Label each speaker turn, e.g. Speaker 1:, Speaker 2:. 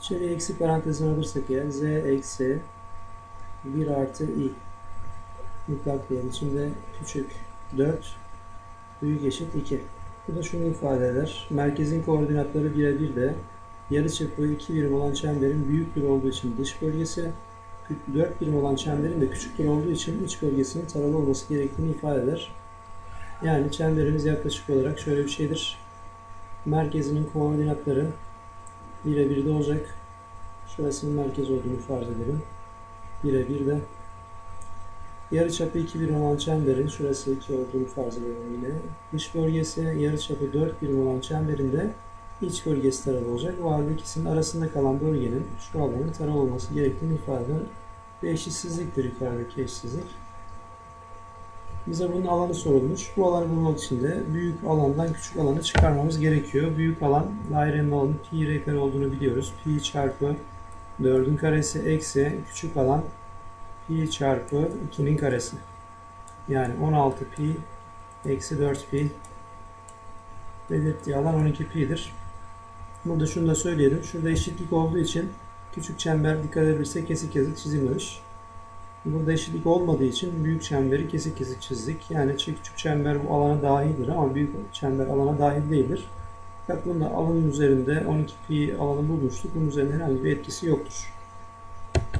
Speaker 1: İçeriye eksi parantezini alırsak eğer z eksi 1 artı i mutlak değer içinde küçük 4 büyük eşit 2. Bu da şunu ifade eder. Merkezin koordinatları 1'e 1 de yarıçapı 2 birim olan çemberin büyüktür olduğu için dış bölgesi 4 birim olan çemberin de küçüktür olduğu için iç bölgesinin taralı olması gerektiğini ifade eder. Yani çemberimiz yaklaşık olarak şöyle bir şeydir. Merkezinin koordinatları 1'e 1'de olacak. Şurasının merkez olduğunu farz edelim. 1'e 1'de. Yarıçapı 2 birim olan çemberin şurası 2 olduğunu farz edelim yine. Dış bölgesi yarıçapı 4 birim olan çemberin de iç bölgesi taralı olacak. Bu halde ikisinin arasında kalan bölgenin şu alanın taralı olması gerektiğini ifade eder. Ve eşitsizliktir yukarıdaki eşitsizlik. Bize bunun alanı sorulmuş. Bu alanı bulmak için de büyük alandan küçük alanı çıkarmamız gerekiyor. Büyük alan dairenin alanı pi r kare olduğunu biliyoruz. Pi çarpı 4'ün karesi eksi küçük alan pi çarpı 2'nin karesi. Yani 16 pi eksi 4 pi belirttiği alan 12 pi'dir. Burada şunu da söyleyelim. Şurada eşitlik olduğu için küçük çember dikkat edebilirsek kesik kesik çizilmemiş. Burada eşitlik olmadığı için büyük çemberi kesik kesik çizdik. Yani küçük çember bu alana dahildir ama büyük çember alana dahil değildir. Fakat bunda alanın üzerinde 12 pi alanı bulmuştuk. Bunun üzerinde herhangi bir etkisi yoktur.